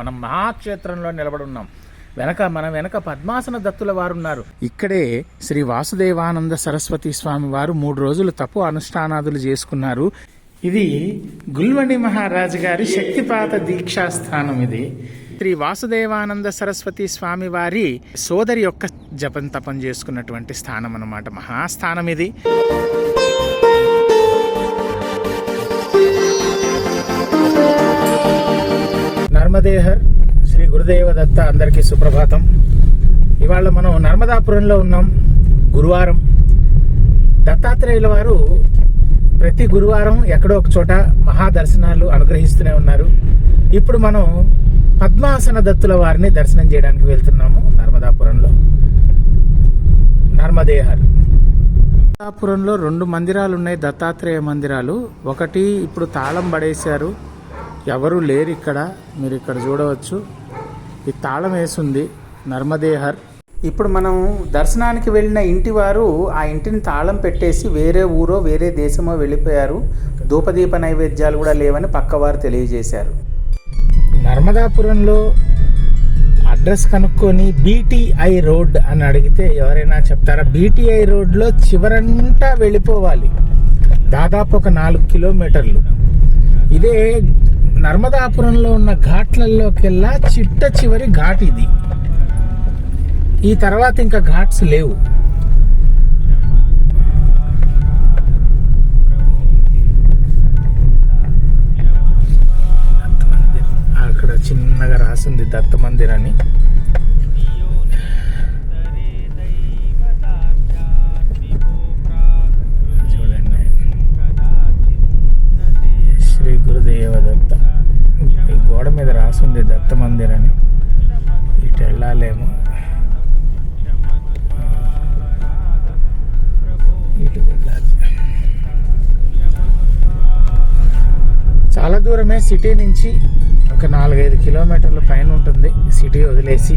మనం మహాక్షేత్రంలో నిలబడి ఉన్నాం. వెనక మన వెనక పద్మాసన దత్తుల వారు ఉన్నారు ఇక్కడే శ్రీ వాసుదేవానంద సరస్వతి స్వామి వారు మూడు రోజులు తప్పు అనుష్ఠానాదులు చేసుకున్నారు. ఇది గుల్వణి మహారాజు గారి శక్తిపాత దీక్షా స్థానం ఇది. శ్రీ వాసుదేవానంద సరస్వతి స్వామి వారి సోదరి యొక్క జపం తపం చేసుకున్నటువంటి స్థానం అన్నమాట. మహాస్థానం ఇది. నర్మదేహర్ శ్రీ గురుదేవ దత్త అందరికీ సుప్రభాతం. ఇవాళ మనం నర్మదాపురంలో ఉన్నాం. గురువారం. దత్తాత్రేయుల వారు ప్రతి గురువారం ఎక్కడో ఒక చోట మహాదర్శనాలు అనుగ్రహిస్తూనే ఉన్నారు. ఇప్పుడు మనం పద్మాసన దత్తుల వారిని దర్శనం చేయడానికి వెళ్తున్నాము నర్మదాపురంలో. నర్మదేహర్ నర్మదాపురంలో రెండు మందిరాలు ఉన్నాయి దత్తాత్రేయ మందిరాలు. ఒకటి ఇప్పుడు తాళం పడేశారు. ఎవరు లేరు ఇక్కడ. మీరు ఇక్కడ చూడవచ్చు. ఈ తాళం వేసుంది నర్మదేహర్. ఇప్పుడు మనం దర్శనానికి వెళ్ళిన ఇంటి వారు ఆ ఇంటిని తాళం పెట్టేసి వేరే ఊరో వేరే దేశమో వెళ్ళిపోయారు. ధూపదీప నైవేద్యాలు కూడా లేవని పక్కవారు తెలియజేశారు. నర్మదాపురంలో అడ్రస్ కనుక్కొని బీటీఐ రోడ్ అని అడిగితే ఎవరైనా చెప్తారా? బీటీఐ రోడ్లో చివరంతా వెళ్ళిపోవాలి. దాదాపు ఒక నాలుగు కిలోమీటర్లు. ఇదే నర్మదాపురంలో ఉన్న ఘాట్లలోకెల్లా చిట్ట చివరి ఘాట్ ఇది. ఈ తర్వాత ఇంకా ఘాట్స్ లేవు. అక్కడ చిన్నగా రాసింది దత్త మందిర్ అని. చాలా సిటీ నుంచి ఒక నాలుగైదు కిలోమీటర్ల పైన ఉంటుంది. సిటీ వదిలేసి.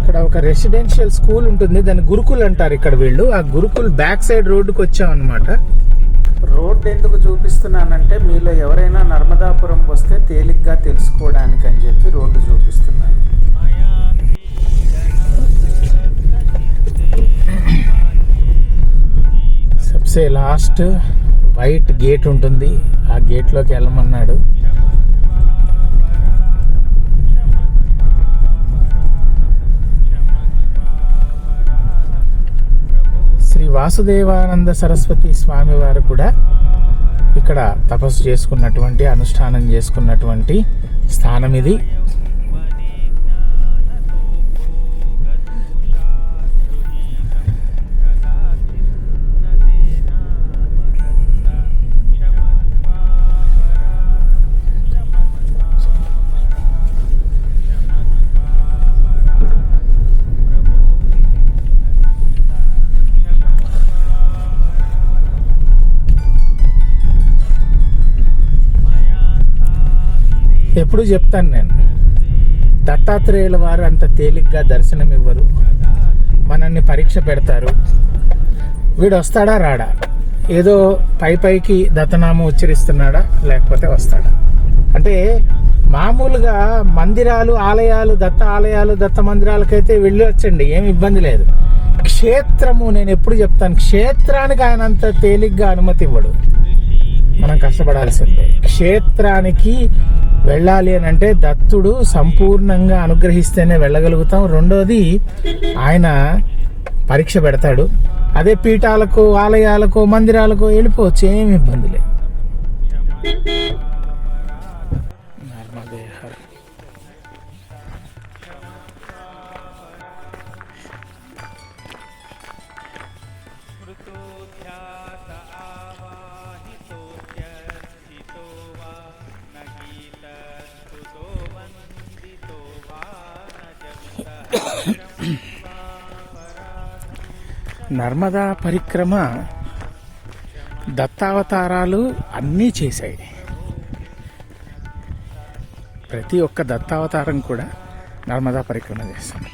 ఇక్కడ ఒక రెసిడెన్షియల్ స్కూల్ ఉంటుంది. దాన్ని గురుకుల్ అంటారు ఇక్కడ వీళ్ళు. ఆ గురుకుల్ బ్యాక్ సైడ్ రోడ్డుకి వచ్చాం అనమాట రోడ్ ఎందుకు చూపిస్తున్నానంటే మీలో ఎవరైనా నర్మదాపురం వస్తే తేలిగ్గా తెలుసుకోవడానికి అని చెప్పి రోడ్డు చూపిస్తున్నాను. సబ్సే లాస్ట్ వైట్ గేట్ ఉంటుంది. ఆ గేట్లోకి వెళ్ళమన్నాడు. శ్రీ వాసుదేవానంద సరస్వతి స్వామి వారు కూడా ఇక్కడ తపస్సు చేసుకున్నటువంటి అనుష్ఠానం చేసుకున్నటువంటి స్థానం ఇది. ఎప్పుడు చెప్తాను నేను. దత్తాత్రేయుల వారు అంత తేలిగ్గా దర్శనం ఇవ్వరు మనల్ని పరీక్ష పెడతారు. వీడు వస్తాడా రాడా? ఏదో పై పైకి దత్తనామం ఉచ్చరిస్తున్నాడా లేకపోతే వస్తాడా? అంటే మామూలుగా మందిరాలు ఆలయాలు దత్త ఆలయాలు దత్త మందిరాలకైతే వెళ్ళి వచ్చండి ఏం ఇబ్బంది లేదు. క్షేత్రము నేను ఎప్పుడు చెప్తాను క్షేత్రానికి ఆయన అంత తేలిగ్గా అనుమతి ఇవ్వడు మనం కష్టపడాల్సిందే. క్షేత్రానికి వెళ్ళాలి అని అంటే దత్తుడు సంపూర్ణంగా అనుగ్రహిస్తేనే వెళ్ళగలుగుతాం. రెండోది ఆయన పరీక్ష పెడతాడు. అదే పీఠాలకు ఆలయాలకు మందిరాలకు వెళ్ళిపోవచ్చు. ఏమి ఇబ్బంది లేదు. నర్మదా పరిక్రమ దత్తావతారాలు అన్నీ చేశాయి. ప్రతి ఒక్క దత్తావతారం కూడా నర్మదా పరిక్రమ చేస్తాను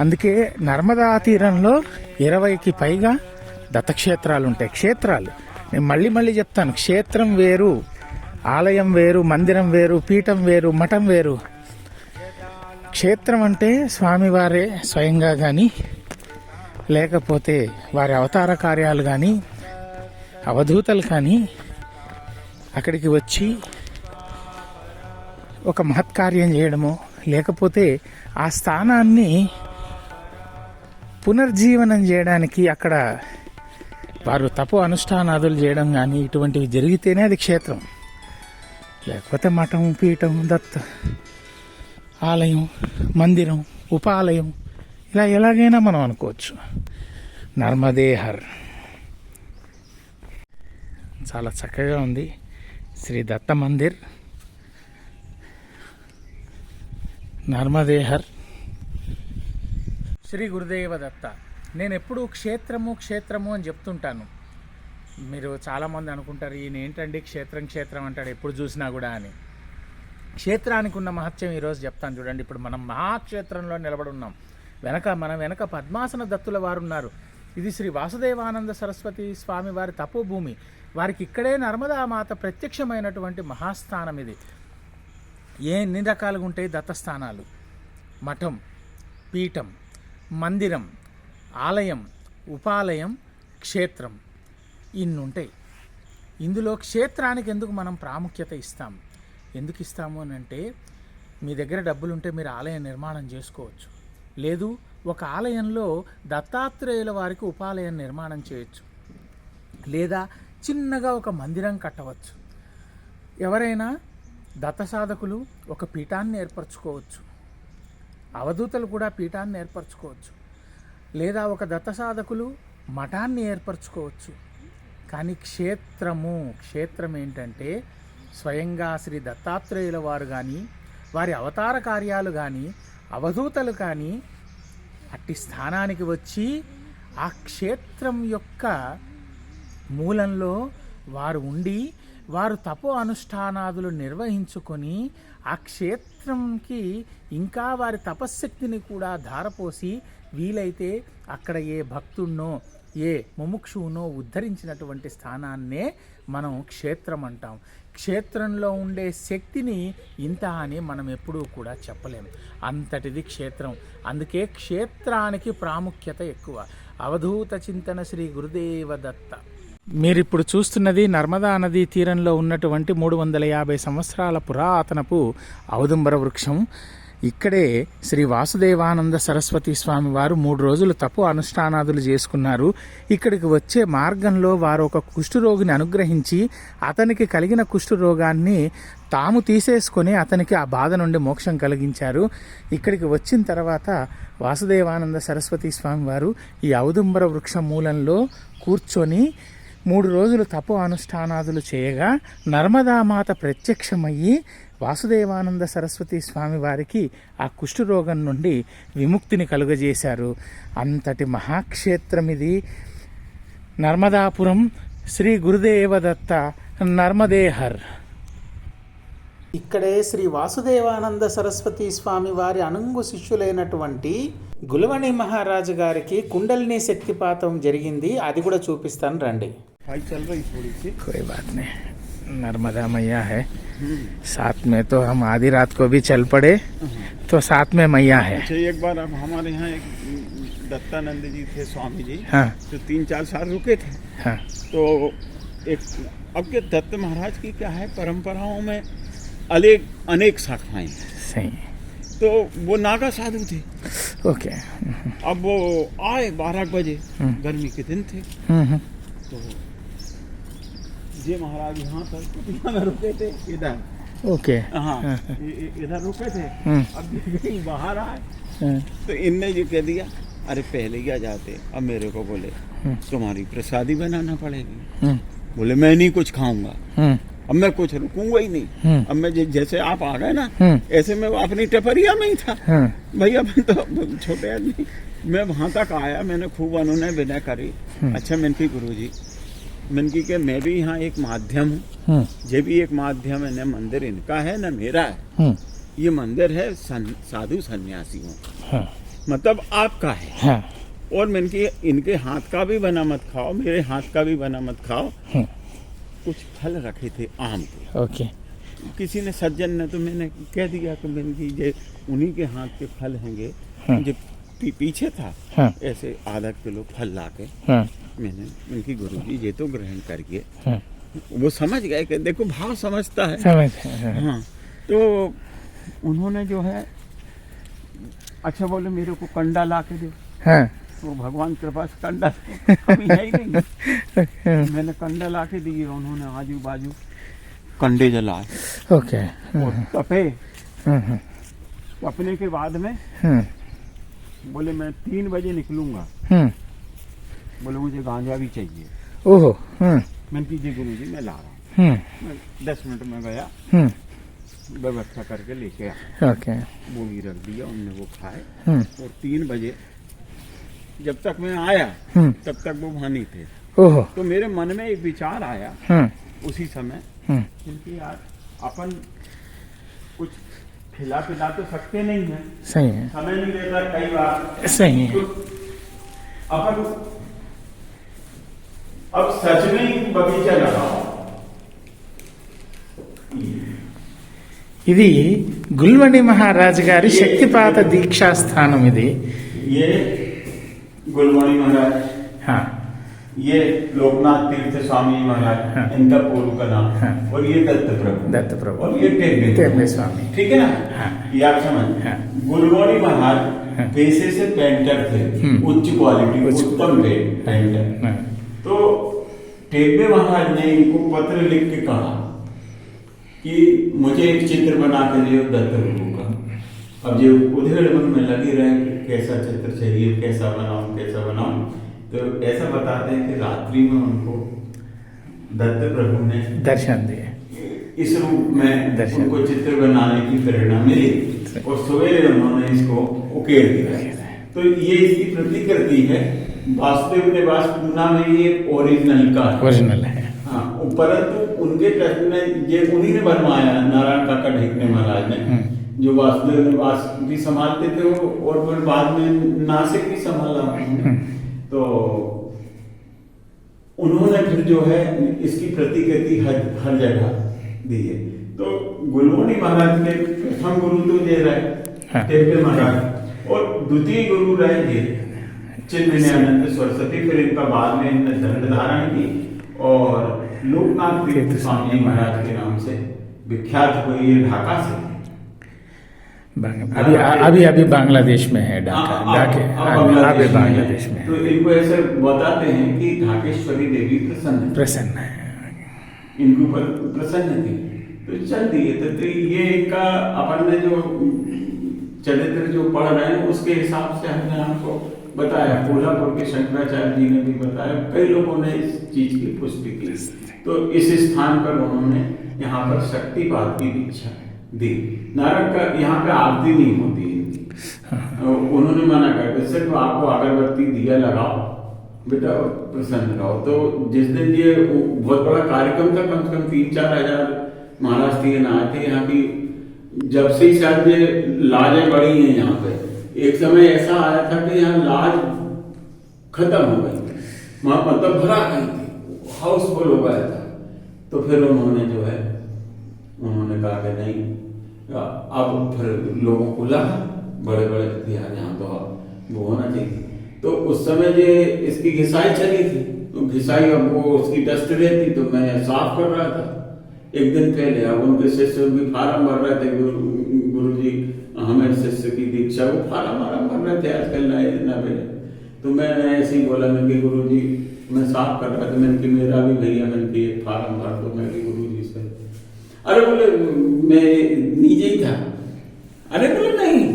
అందుకే నర్మదా తీరంలో ఇరవైకి పైగా దత్తక్షేత్రాలు ఉంటాయి. క్షేత్రాలు. నేను మళ్ళీ మళ్ళీ చెప్తాను. క్షేత్రం వేరు ఆలయం వేరు మందిరం వేరు పీఠం వేరు మఠం వేరు. క్షేత్రం అంటే స్వామివారే స్వయంగా కానీ లేకపోతే వారి అవతార కార్యాలు కానీ అవధూతలు కానీ అక్కడికి వచ్చి ఒక మహత్కార్యం చేయడమో లేకపోతే ఆ స్థానాన్ని పునర్జీవనం చేయడానికి అక్కడ వారు తపో అనుష్ఠానాదులు చేయడం కానీ ఇటువంటివి జరిగితేనే అది క్షేత్రం. లేకపోతే మఠం పీఠం దత్త ఆలయం మందిరం ఉపాలయం ఇలా ఎలాగైనా మనం అనుకోవచ్చు. నర్మదేహర్. చాలా చక్కగా ఉంది. శ్రీ దత్త మందిర్. నర్మదేహర్. శ్రీ గురుదేవ దత్త. నేను ఎప్పుడు క్షేత్రము క్షేత్రము అని చెప్తుంటాను. మీరు చాలామంది అనుకుంటారు ఈయన ఏంటండి క్షేత్రం క్షేత్రం అంటాడు ఎప్పుడు చూసినా కూడా అని. క్షేత్రానికి ఉన్న మహత్యం ఈరోజు చెప్తాను చూడండి. ఇప్పుడు మనం మహాక్షేత్రంలో నిలబడి ఉన్నాం. వెనక మన వెనక పద్మాసన దత్తుల వారు ఉన్నారు ఇది శ్రీ వాసుదేవానంద సరస్వతి స్వామి వారి తపోభూమి. వారికి ఇక్కడే నర్మదా మాత ప్రత్యక్షమైనటువంటి మహాస్థానం ఇది. ఏ ఎన్ని రకాలుగా ఉంటాయి దత్తస్థానాలు? మఠం పీఠం మందిరం ఆలయం ఉపాలయం క్షేత్రం ఇన్నుంటాయి. ఇందులో క్షేత్రానికి ఎందుకు మనం ప్రాముఖ్యత ఇస్తాం? ఎందుకు ఇస్తాము అని అంటే మీ దగ్గర డబ్బులుంటే మీరు ఆలయం నిర్మాణం చేసుకోవచ్చు. లేదు ఒక ఆలయంలో దత్తాత్రేయుల వారికి ఉపాలయం నిర్మాణం చేయొచ్చు. లేదా చిన్నగా ఒక మందిరం కట్టవచ్చు. ఎవరైనా దత్త సాధకులు ఒక పీఠాన్ని ఏర్పరచుకోవచ్చు. అవధూతలు కూడా పీఠాన్ని ఏర్పరచుకోవచ్చు. లేదా ఒక దత్త సాధకులు మఠాన్ని ఏర్పరచుకోవచ్చు. కానీ క్షేత్రము క్షేత్రం ఏంటంటే స్వయంగా శ్రీ దత్తాత్రేయుల వారు కానీ వారి అవతార కార్యాలు కానీ అవధూతలు కానీ అట్టి స్థానానికి వచ్చి ఆ క్షేత్రం యొక్క మూలంలో వారు ఉండి వారు తపో అనుష్ఠానాదులు నిర్వహించుకొని ఆ క్షేత్రంకి ఇంకా వారి తపశ్శక్తిని కూడా ధారపోసి వీలైతే అక్కడ ఏ భక్తున్నో ఏ ముముక్షువునో ఉద్ధరించినటువంటి స్థానాన్నే మనం క్షేత్రం అంటాం. క్షేత్రంలో ఉండే శక్తిని ఇంత అని మనం ఎప్పుడూ కూడా చెప్పలేం. అంతటిది క్షేత్రం. అందుకే క్షేత్రానికి ప్రాముఖ్యత ఎక్కువ. అవధూత చింతన శ్రీ గురుదేవ దత్త మీరు ఇప్పుడు చూస్తున్నది నర్మదా నదీ తీరంలో ఉన్నటువంటి మూడు వందల యాభై సంవత్సరాల పురాతనపు ఔదుంబర వృక్షం. ఇక్కడే శ్రీ వాసుదేవానంద సరస్వతి స్వామి వారు మూడు రోజులు తప్పు అనుష్ఠానాదులు చేసుకున్నారు. ఇక్కడికి వచ్చే మార్గంలో వారు ఒక కుష్ఠరోగిని అనుగ్రహించి అతనికి కలిగిన కుష్ఠరోగాన్ని తాము తీసేసుకొని అతనికి ఆ బాధ నుండి మోక్షం కలిగించారు. ఇక్కడికి వచ్చిన తర్వాత వాసుదేవానంద సరస్వతి స్వామి వారు ఈ ఔదుంబర వృక్ష మూలంలో కూర్చొని మూడు రోజులు తపో అనుష్ఠానాదులు చేయగా నర్మదామాత ప్రత్యక్షమయ్యి వాసుదేవానంద సరస్వతి స్వామి వారికి ఆ కుష్ఠరోగం నుండి విముక్తిని కలుగజేశారు. అంతటి మహాక్షేత్రం ఇది నర్మదాపురం శ్రీ గురుదేవదత్త నర్మదేహర్. ఇక్కడే శ్రీ వాసుదేవానంద సరస్వతి స్వామి వారి అనుంగు శిష్యులైనటువంటి గులవణి మహారాజు గారికి కుండలిని శక్తిపాతం జరిగింది. అది కూడా చూపిస్తాను రండి. नर्मदा मैया है। साथ में तो हम आधी रात को भी चल पड़े तो साथ में मैया है। अच्छा एक बार अब हमारे यहाँ एक दत्तानंद जी थे स्वामी जी हाँ। तो तीन चार साल रुके थे। हाँ। तो एक अब के दत्त महाराज की क्या है परंपराओं में अनेक अनेक शाखाएँ सही। तो वो नागा साधु थे। ओके। अब वो आए बारह बजे हम्म। गर्मी के दिन थे। हम्म, हम्म, तो ये महाराज यहाँ पर कुटिया में रुके थे इधर। ओके। हाँ हाँ, इ- इधर रुके थे हम्म, अब बाहर आए। हाँ, तो इनने ये कह दिया अरे पहले क्या जाते? अब मेरे को बोले। तुम्हारी प्रसादी बनाना पड़ेगी। बोले मैं नहीं कुछ खाऊँगा। अब मैं कुछ रुकूँगा ही नहीं। अब मैं जैसे आप आ गए ना ऐसे मैं अपनी टपरिया में ही था। हाँ, भैया मैं तो छोटे आदमी मैं वहाँ तक आया मैंने खूब उन्होंने विनय करी। अच्छा मैंने की गुरु जी मैंने की कि मैं भी यहाँ एक माध्यम हूँ। हम्म, ये भी एक माध्यम है न मंदिर इनका है न मेरा है। हम्म, ये मंदिर है सन, साधु सन्यासियों। हाँ, मतलब आपका है। हाँ। और मैंने कि इनके हाथ का भी बना मत खाओ मेरे हाथ का भी बना मत खाओ। हम्म। कुछ फल रखे थे आम के ओके। किसी ने सज्जन ने तो मैंने कह दिया कि मैंने कि ये उन्हीं के हाथ के फल हैंगे। हाँ। जो पीछे था हाँ। ऐसे आधा किलो फल ला के हाँ। मैंने उनकी गुरु जी ये तो ग्रहण करिए हाँ। वो समझ गए कि देखो भाव समझता है। समझ हाँ, हाँ तो उन्होंने जो है अच्छा बोले मेरे को कंडा ला के दो। हाँ। तो भगवान कृपा से कंडा तो कमी है ही नहीं। मैंने कंडा ला के दिए उन्होंने आजू बाजू कंडे जलाए। ओके। तपे। तपने के बाद में बोले मैं तीन बजे निकलूँगा। बोले मुझे गांजा भी चाहिए। ओहो मैंने कीजिए गुरु जी मैं ला रहा हूँ। हाँ दस मिनट में गया। हाँ व्यवस्था करके लेके आया। वो भी रख दिया उनने वो खाए। हाँ और तीन बजे जब तक मैं आया तब तक वो वहाँ थे। ओहो। तो मेरे मन में एक विचार आया। उसी समय क्योंकि यार अपन कुछ खिला पिला तो सकते नहीं है। सही है। समय नहीं रहता कई बार। सही है। तो अपन अब सच में ही बगीचा लगाओ ఇది గుల్వడి మహారాజు గారి శక్తిపాత దీక్షా స్థానం ఇది ये गुलवाणी महाराज हाँ ये लोकनाथ तीर्थ स्वामी महाराज हाँ। इनका पूर्व का नाम हाँ। और ये दत्त प्रभु दत्त प्रभु और ये टेम्बे टेम्बे स्वामी ठीक है ना हाँ। ये आप समझ हाँ। गुलवाणी महाराज हाँ। पेशे से पेंटर थे हम्म। उच्च क्वालिटी उच्च- उत्तम पे पेंटर तो महाराज ने इनको पत्र लिख के कहा कि मुझे एक चित्र बना के दियो दत्त प्रभु का। अब जो उधेड़ मन में लगी रहे कि कैसा चित्र चाहिए कैसा बनाऊँ कैसा बनाऊँ। तो ऐसा बताते हैं कि रात्रि में उनको दत्त प्रभु ने दर्शन दिए। इस रूप में। उनको चित्र बनाने की प्रेरणा मिली और सवेरे उन्होंने इसको उकेर दिया। तो ये इसकी प्रतिकृति है वासुदेव निवास पूना में ये ओरिजिनल का ओरिजिनल है। हाँ। परंतु उनके ट्रस्ट में ये उन्हीं ने बनवाया नारायण काका ढेकने महाराज ने हम्म। जो वासुदेव निवास भी संभालते थे वो और फिर बाद में नासिक भी संभाला। तो उन्होंने फिर जो है इसकी प्रतिकृति हर हर जगह दी है। तो गुरुमणि महाराज के प्रथम गुरु तो ये हाँ। रहे टेपे महाराज। और द्वितीय गुरु रहे ये। चिन्मयानंद सरस्वती फिर इनका बाद में इनने दंड धारण की और लोकनाथ तीर्थ स्वामी महाराज के नाम से विख्यात हुई ये ढाका से अभी अभी अभी बांग्लादेश में है ढाका। हाँ, ढाके अब- अब अभी बांग्लादेश में है। तो इनको ऐसे बताते हैं कि ढाकेश्वरी देवी प्रसन्न प्रसन्न है। इनके ऊपर प्रसन्न थी। तो चल दिए तो, तो ये इनका अपन ने जो चरित्र जो पढ़ रहे हैं उसके हिसाब से हमने आपको बताया कोल्हापुर के शंकराचार्य जी ने भी बताया कई लोगों ने इस चीज़ की पुष्टि की। तो इस स्थान पर उन्होंने यहाँ पर शक्तिपात की दीक्षा दी। नारद का यहाँ पे आरती नहीं होती है। उन्होंने मना कर दिया सिर्फ़ आपको अगरबत्ती दिया लगाओ बेटा प्रसन्न रहो। तो जिस दिन ये बहुत बड़ा कार्यक्रम था कम से कम तीन चार हज़ार थे आए थे यहाँ की जब से ही शायद ये लाजें बढ़ी हैं यहाँ पे एक समय ऐसा आया था कि यहाँ लाज खत्म हो गई वहाँ मतलब भरा गई थी। हाउसफुल हो गया था। तो फिर उन्होंने जो है, उन्होंने कहा कि नहीं अब फिर लोगों को लगा बड़े बड़े हथियार यहाँ तो वो होना चाहिए। तो उस समय जो इसकी घिसाई चली थी। तो घिसाई अब वो उसकी डस्ट रहती तो मैं साफ़ कर रहा था। एक दिन पहले अब उनके शिष्य भी फार्म भर रहे थे शिष्य की दीक्षा वो फार्म वार्म भर रहे थे आजकल नए नवे तो मैंने ऐसे ही बोला मैंने गुरु जी मैं साफ कर रहा था मैंने कि मेरा भी भैया मैंने कि एक फार्म भर दो मैं गुरु जी से अरे बोले मैं नीचे ही था अरे बोले नहीं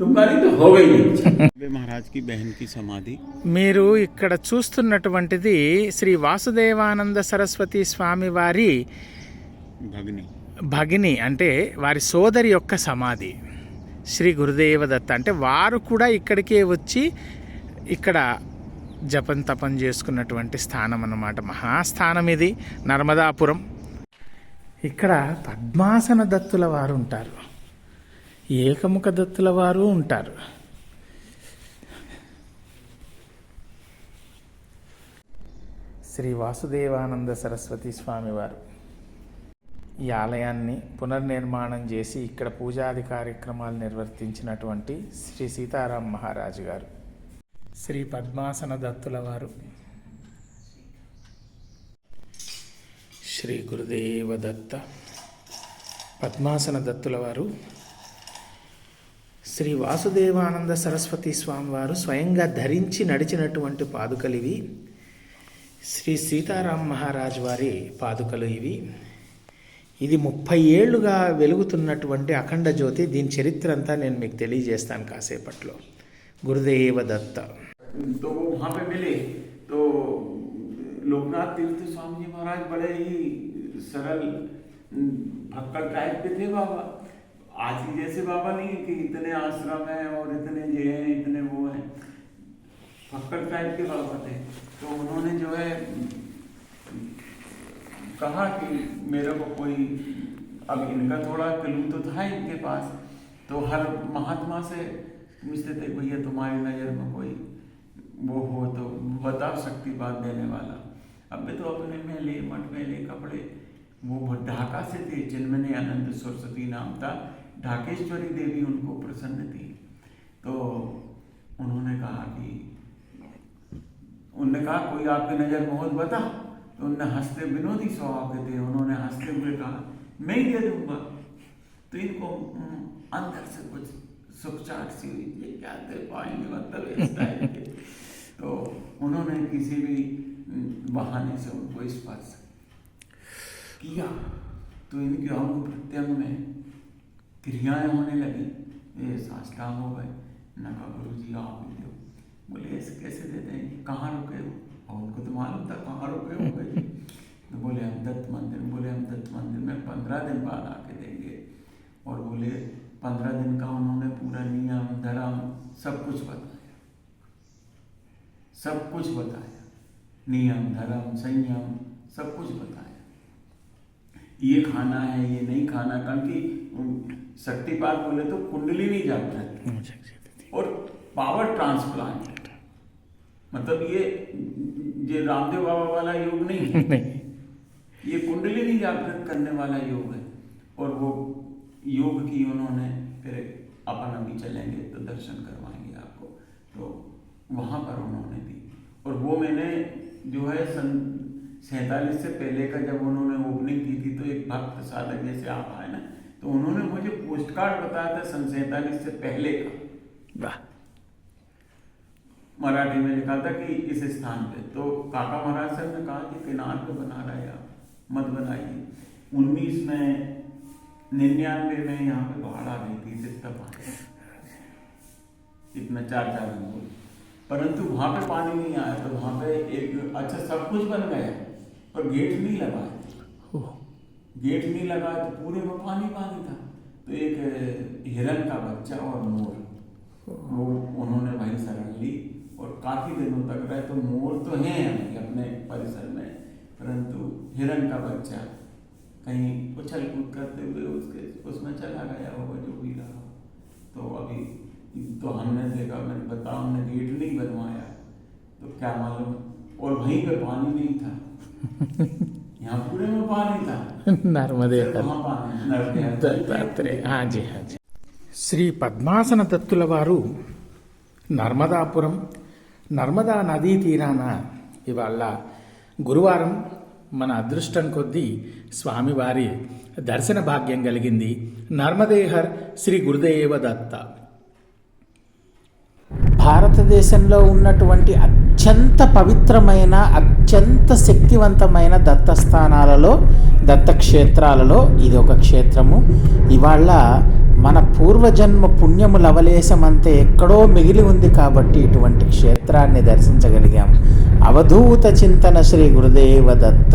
तुम्हारी तो हो गई नहीं महाराज की बहन की समाधि మీరు ఇక్కడ చూస్తున్నటువంటిది శ్రీ వాసుదేవానంద సరస్వతి స్వామి వారి भगनी భగిని అంటే వారి సోదరి యొక్క సమాధి శ్రీ గురుదేవదత్త అంటే వారు కూడా ఇక్కడికే వచ్చి ఇక్కడ జపం తపం చేసుకున్నటువంటి స్థానం అన్నమాట. మహాస్థానం ఇది నర్మదాపురం. ఇక్కడ పద్మాసన దత్తుల వారు ఉంటారు. ఏకముఖ దత్తుల వారు ఉంటారు. శ్రీ వాసుదేవానంద సరస్వతి స్వామివారు ఈ ఆలయాన్ని పునర్నిర్మాణం చేసి ఇక్కడ పూజాది కార్యక్రమాలు నిర్వర్తించినటువంటి శ్రీ సీతారాం మహారాజు గారు. శ్రీ పద్మాసన దత్తుల వారు. శ్రీ గురుదేవ దత్త పద్మాసన దత్తుల వారు. శ్రీ వాసుదేవానంద సరస్వతి స్వామివారు స్వయంగా ధరించి నడిచినటువంటి పాదుకలు ఇవి. శ్రీ సీతారాం మహారాజు వారి పాదుకలు ఇవి. ఇది ముప్పై ఏళ్ళుగా వెలుగుతున్నటువంటి అఖండ జ్యోతి దీని చరిత్ర అంతా నేను మీకు తెలియజేస్తాను కాసేపట్లో గురుదేవ దత్త तो वो वहाँ पे मिले तो लोकनाथ तीर्थ स्वामी जी महाराज बड़े ही सरल भक्कड़ टाइप के थे बाबा आज की जैसे बाबा नहीं कि इतने आश्रम है और इतने ये हैं इतने वो हैं भक्कड़ टाइप के बाबा थे तो उन्होंने जो है कहा कि मेरे को कोई, अब इनका थोड़ा कलू तो था इनके पास तो हर महात्मा से पूछते थे, भैया, तुम्हारी नज़र में कोई वो हो तो बता सकती बात देने वाला। अब भी तो अपने मेले, मठ मेले, कपड़े, वो ढाका से थे, जिनमें आनंद सरस्वती नाम था। ढाकेश्वरी देवी उनको प्रसन्न थी। तो उन्होंने कहा कि, उनने कहा, कोई आपकी नज़र में हो तो बता तो उनने हँसते विनोदी स्वभाव के थे, उन्होंने हँसते हुए कहा, मैं ही दे दूँगा। तो इनको अंदर से कुछ सुखचाट सी हुई, ये क्या दे पाएँगे? मतलब तो उन्होंने किसी भी बहाने से उनको स्पर्श किया। तो इनके अंग प्रत्यंग में क्रियाएँ होने लगी। ये साष्टांग हो गए। न कहा गुरु जी आप बोले, ऐसे कैसे देते हैं? कहाँ रुके हो? और उनको तो मालूम था कहाँ रुके हो भाई तो बोले हम दत्त मंदिर बोले हम दत्त मंदिर में पंद्रह दिन बाद आके देंगे। और बोले पंद्रह दिन का उन्होंने पूरा नियम धर्म सब कुछ बताया। सब कुछ बताया। नियम धर्म संयम सब कुछ बताया। ये खाना है ये नहीं खाना। कारण कि शक्तिपात बोले तो कुंडली नहीं जागृत और पावर ट्रांसप्लांट मतलब ये ये रामदेव बाबा वाला योग नहीं है। नहीं। ये कुंडली नहीं जागृत करने वाला योग है। और वो योग की उन्होंने फिर अपन अभी चलेंगे तो दर्शन करवाएँगे आपको। तो वहाँ पर उन्होंने दी। और वो मैंने जो है सन सैतालीस से पहले का जब उन्होंने ओपनिंग की थी तो एक भक्त साधक जैसे आप आए ना तो उन्होंने मुझे पोस्ट कार्ड बताया था सन सैतालीस से पहले का। वाह। मराठी में लिखा था कि इस स्थान पे। तो काका महाराज सर ने कहा कि किनार पे बना रहे आप मत बनाइए। उन्नीस में निन्यानवे में यहाँ पे बाढ़ आ गई थी जितना पानी इतना चार चार अंगुल परंतु वहाँ पे पानी नहीं आया तो वहाँ पे एक अच्छा सब कुछ बन गया पर गेट नहीं लगा। गेट नहीं लगा तो पूरे में पानी पानी था। तो एक हिरन का बच्चा और मोर वो उन्होंने काफी दिनों तक रहे तो मोर तो हैं अभी अपने परिसर में परंतु हिरन का बच्चा कहीं उछल कूद करते हुए उसके उसमें चला गया होगा जो भी रहा तो अभी तो हमने देखा मैंने बताया हमने गेट नहीं बनवाया तो क्या मालूम और वहीं पे पानी नहीं था यहाँ पूरे में पानी था నర్మదే కదా वहाँ पानी नर దత్తాత్రేయ హాజీ హాజీ శ్రీ పద్మాసన దత్తుల వారు నర్మదాపురం నర్మదా నదీ తీరాన ఇవాళ గురువారం మన అదృష్టం కొద్దీ స్వామివారి దర్శన భాగ్యం కలిగింది నర్మదేహర్ శ్రీ గురుదేవ దత్త. భారతదేశంలో ఉన్నటువంటి అత్యంత పవిత్రమైన అత్యంత శక్తివంతమైన దత్తస్థానాలలో దత్తక్షేత్రాలలో ఇది ఒక క్షేత్రము. ఇవాళ మన పూర్వజన్మ పుణ్యముల అవలేశమంతే ఎక్కడో మిగిలి ఉంది కాబట్టి ఇటువంటి క్షేత్రాన్ని దర్శించగలిగాం. అవధూత చింతన శ్రీ గురుదేవ దత్త